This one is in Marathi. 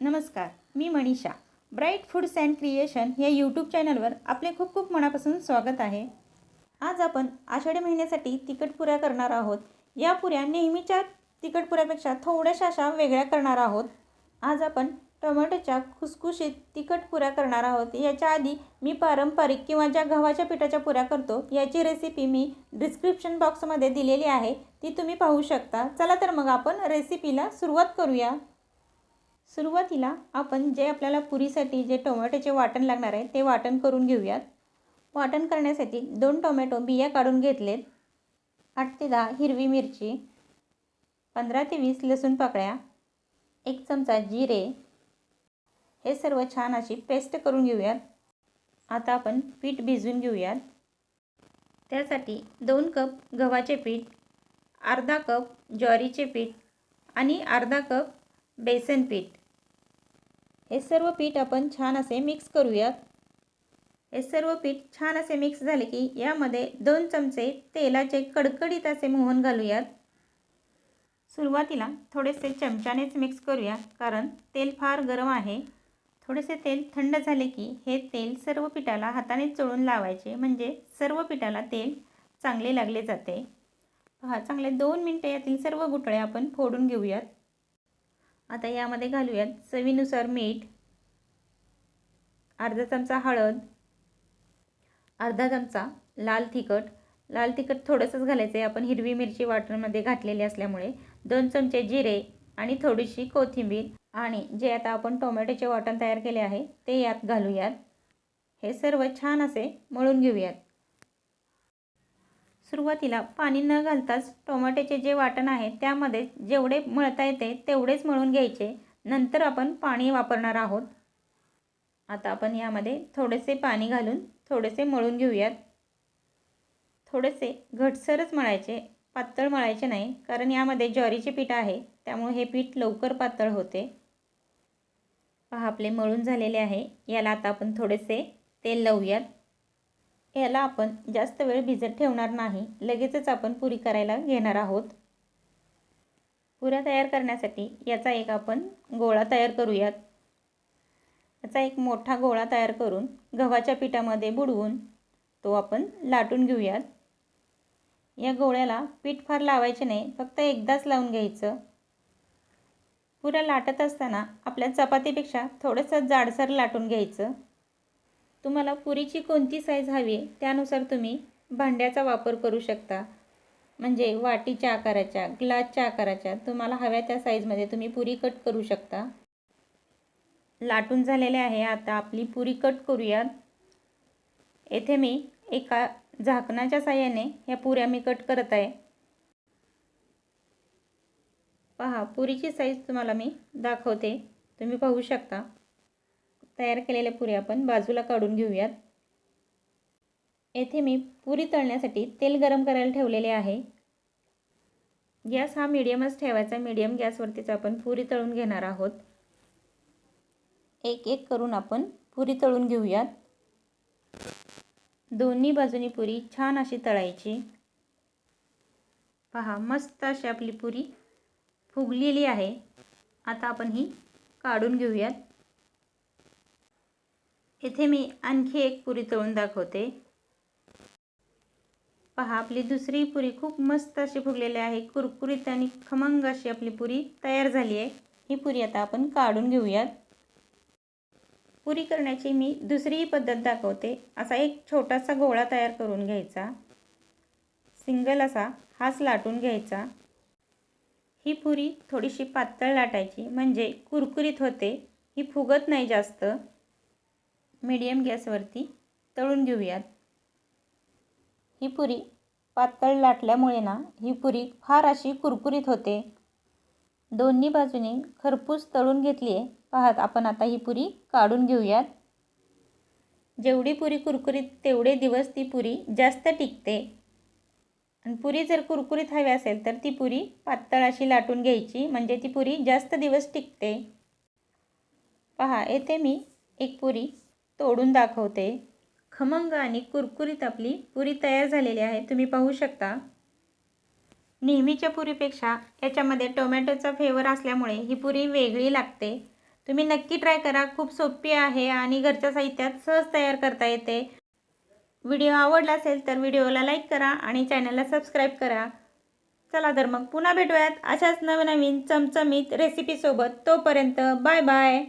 नमस्कार मी Manisha. Bright foods and creation या यूट्यूब चॅनलवर आपले खूप खूप मनापासून स्वागत आहे. आज आपण आषाढी महिन्यासाठी तिखट पुऱ्या करणार आहोत. या पुऱ्या नेहमीच्या तिखट पुऱ्यापेक्षा थोड्याशा अशा वेगळ्या करणार आहोत. आज आपण टोमॅटोच्या खुसखुशीत तिखट पुऱ्या करणार आहोत. याच्या आधी मी पारंपरिक किंवा ज्या गव्हाच्या पिठाच्या पुऱ्या करतो याची रेसिपी मी डिस्क्रिप्शन बॉक्समध्ये दिलेली आहे. ती तुम्ही पाहू शकता. चला तर मग आपण रेसिपीला सुरुवात करूया. सुरुवातीला आपण जे आपल्याला पुरीसाठी जे टोमॅटोचे वाटण लागणार आहे ते वाटण करून घेऊयात. वाटण करण्यासाठी दोन टोमॅटो बिया काढून घेतलेत. आठ ते दहा हिरवी मिरची पंधरा ते वीस लसूण पाकळ्या एक चमचा जिरे. हे सर्व छान अशी पेस्ट करून घेऊयात. आता आपण पीठ भिजवून घेऊयात. त्यासाठी दोन कप गव्हाचे पीठ अर्धा कप ज्वारीचे पीठ आणि अर्धा कप बेसन पीठ. हे सर्व पीठ आपण छान असे मिक्स करूयात. हे सर्व पीठ छान असे मिक्स झाले की यामध्ये दोन चमचे तेलाचे कडकडीत असे मोहन घालूयात. सुरुवातीला थोडेसे चमच्यानेच मिक्स करूया कारण तेल फार गरम आहे. थोडेसे तेल थंड झाले की हे तेल सर्व पिठाला हाताने चोळून लावायचे म्हणजे सर्व पिठाला तेल चांगले लागले जाते. पहा चांगले दोन मिनटं यातील सर्व गुटळे आपण फोडून घेऊयात. आता यामध्ये घालूयात चवीनुसार मीठ अर्धा चमचा हळद अर्धा चमचा लाल तिखट. लाल तिखट थोडंसंच घालायचं आहे आपण हिरवी मिरची वाटणमध्ये घातलेली असल्यामुळे दोन चमचे जिरे आणि थोडीशी कोथिंबीर आणि जे आता आपण टोमॅटोचे वाटण तयार केले आहे ते यात घालूयात. हे सर्व छान असे मळून घेऊयात. सुरुवातीला पाणी न घालताच टोमॅटोचे जे वाटण आहे त्यामध्ये जेवढे मळता येते तेवढेच मळून घ्यायचे. नंतर आपण पाणी वापरणार आहोत. आता आपण यामध्ये थोडेसे पाणी घालून थोडेसे मळून घेऊयात. थोडेसे घटसरच मळायचे पातळ मळायचे नाही कारण यामध्ये ज्वारीचे पीठ आहे त्यामुळे हे पीठ लवकर पातळ होते. पहा आपले मळून झालेले आहे. याला आता आपण थोडेसे तेल लावूयात. याला आपण जास्त वेळ भिजत ठेवणार नाही. लगेचच आपण पुरी करायला घेणार आहोत. पुऱ्या तयार करण्यासाठी याचा एक आपण गोळा तयार करूयात. याचा एक मोठा गोळा तयार करून गव्हाच्या पिठामध्ये बुडवून तो आपण लाटून घेऊयात. या गोळ्याला पीठ फार लावायचे नाही फक्त एकदाच लावून घ्यायचं. पुऱ्या लाटत असताना आपल्या चपातीपेक्षा थोडंसं जाडसर लाटून घ्यायचं. तुम्हाला पुरीची कोणती साईज हवी आहे त्यानुसार तुम्ही भांड्याचा वापर करू शकता. म्हणजे वाटीच्या आकाराच्या ग्लासच्या आकाराच्या तुम्हाला हव्या त्या साईजमध्ये तुम्ही पुरी कट करू शकता. लाटून झालेले आहे आता आपली पुरी कट करूयात. येथे मी एका झाकणाच्या साह्याने ह्या पुऱ्या मी कट करत आहे. पहा पुरीची साईज तुम्हाला मी दाखवते. तुम्ही पाहू शकता. तयार केलेल्या पुऱ्या आपण बाजूला काढून घेऊयात. येथे मी पुरी तळण्यासाठी तेल गरम करायला ठेवलेले आहे. गॅस हा मीडियमच ठेवायचा. मीडियम गॅसवरतीच आपण पुरी तळून घेणार आहोत. एक एक करून आपण पुरी तळून घेऊयात. दोन्ही बाजूनी पुरी छान अशी तळायची. पहा मस्त अशी आपली पुरी फुगलेली आहे. आता आपण ही काढून घेऊयात. इथे मी आणखी एक पुरी तळून दाखवते. पहा आपली दुसरी पुरी खूप मस्त अशी फुगलेली आहे. कुरकुरीत आणि खमंग अशी आपली पुरी तयार झाली आहे. ही पुरी आता आपण काढून घेऊयात. पुरी करण्याची मी दुसरीही पद्धत दाखवते. असा एक छोटासा गोळा तयार करून घ्यायचा. सिंगल असा हाच लाटून घ्यायचा. ही पुरी थोडीशी पातळ लाटायची. म्हणजे कुरकुरीत होते. ही फुगत नाही जास्त. मीडियम गॅसवरती तळून घेऊयात. ही पुरी पातळ लाटल्यामुळे ना ही पुरी फार अशी कुरकुरीत होते. दोन्ही बाजूने खरपूस तळून घेतली आहे पाहत आपण आता ही पुरी काढून घेऊयात. जेवढी पुरी कुरकुरीत तेवढे दिवस ती पुरी जास्त टिकते. आणि पुरी जर कुरकुरीत हवी असेल तर ती पुरी पातळ अशी लाटून घ्यायची म्हणजे ती पुरी जास्त दिवस टिकते. पहा येथे मी एक पुरी तोडून दाखवते. खमंग आणि कुरकुरीत आपली पुरी तयार झालेली आहे. तुम्ही पाहू शकता. नेहमीच्या पुरीपेक्षा याच्यामध्ये टोमॅटोचा फ्लेवर असल्यामुळे ही पुरी वेगळी लागते. तुम्ही नक्की ट्राय करा. खूप सोपी आहे आणि घरच्या साहित्यात सहज तयार करता येते. व्हिडिओ आवडला असेल तर व्हिडिओला लाईक करा आणि चॅनलला सबस्क्राईब करा. चला तर मग पुन्हा भेटूयात अशाच नवनवीन चमचमीत रेसिपीसोबत तोपर्यंत बाय बाय